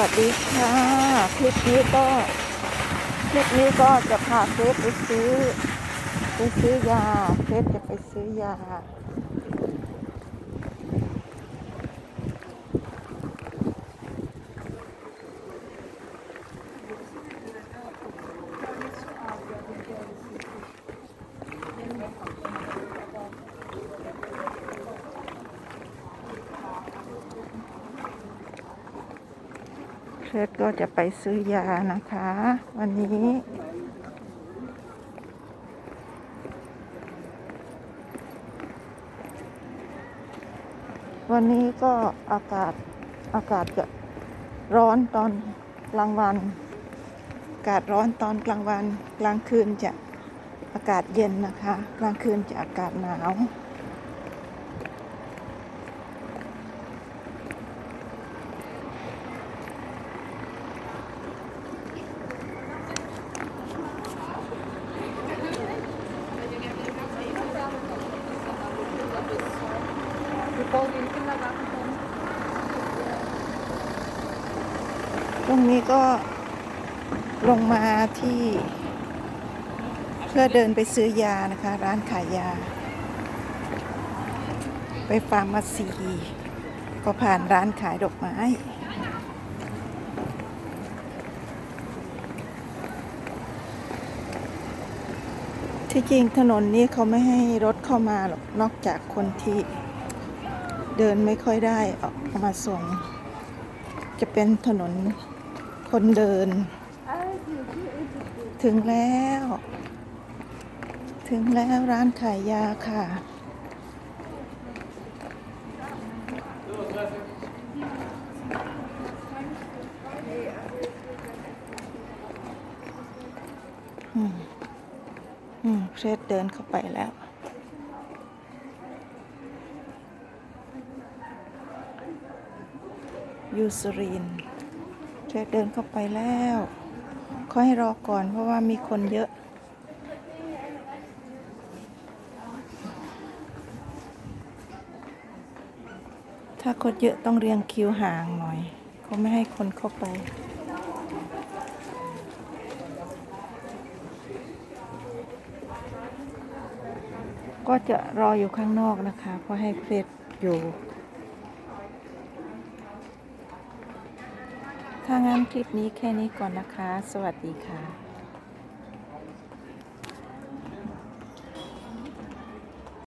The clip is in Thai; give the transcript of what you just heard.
วัสดีค่ะ คลิปนี้ก็คลิปนี้ก็จะพาเฟซไปซื้อ ไปซื้อยาเฟซจะไปซื้อยา เฟซก็จะไปซื้อยานะคะ วันนี้วันนี้ก็อากาศอากาศจะร้อนตอนกลางวัน อากาศร้อนตอนกลางวัน กลางคืนจะอากาศเย็นนะคะ กลางคืนจะอากาศหนาว ตรงนี้ก็ลงมาที่ เพื่อเดินไปซื้อยานะคะ ร้านขายยา ไปฟาร์มาซีก็ผ่านร้านขายดอกไม้ที่จริงถนนนี้เขาไม่ให้รถเข้ามาหรอกนอกจากคนที่ เดินไม่ค่อยได้ออกมาส่ง จะเป็นถนนคนเดิน ถึงแล้ว ถึงแล้วร้านขายยาค่ะ อืม อืมเฟรดเดินเข้าไปแล้ว ยูสรีนเฟรดเดินเข้าไปแล้วขาให้รอก่อนเพราะว่ามีคนเยอะ ถ้าคนเยอะต้องเรียงคิวห่างหน่อย เขาไม่ให้คนเข้าไปก็จะรออยู่ข้างนอกนะคะ เพราะให้เฟรดอยู่ ถ้างั้นคลิปนี้แค่นี้ก่อนนะคะ สวัสดีค่ะ